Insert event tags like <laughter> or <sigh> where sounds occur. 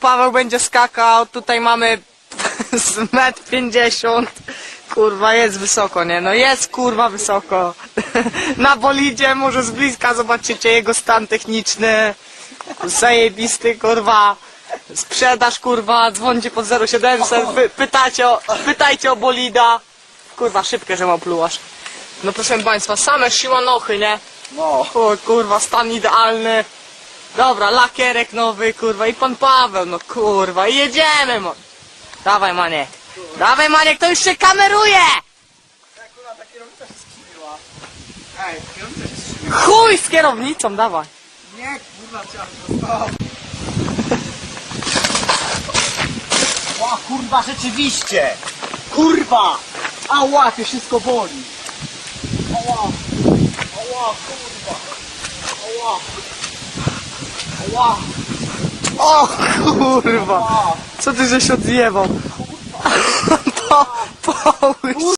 Paweł będzie skakał, tutaj mamy <laughs> z metr 50. Kurwa, jest wysoko, nie? No jest kurwa wysoko. <laughs> Na bolidzie, może z bliska zobaczycie jego stan techniczny. Zajebisty, kurwa. Sprzedaż, kurwa, dzwońcie pod 0700, py, pytacie o, pytajcie o bolida. Kurwa, szybkie, że ma plułasz. No proszę państwa, same siłanochy, nie? No. O kurwa, stan idealny. Dobra, lakierek nowy, kurwa, i pan Paweł, no kurwa, i jedziemy, mo. Dawaj, Maniek. Dawaj, Maniek, to już się kameruje! Ej, kierownica się skrzywiła. Chuj z kierownicą, dawaj. Nie, kurwa, chciałem to stop. Ła, kurwa, rzeczywiście. Kurwa. Ała, to wszystko boli. Ała. Ała, kurwa. Ała. O kurwa, co ty żeś odjebał? <laughs> Po, połóż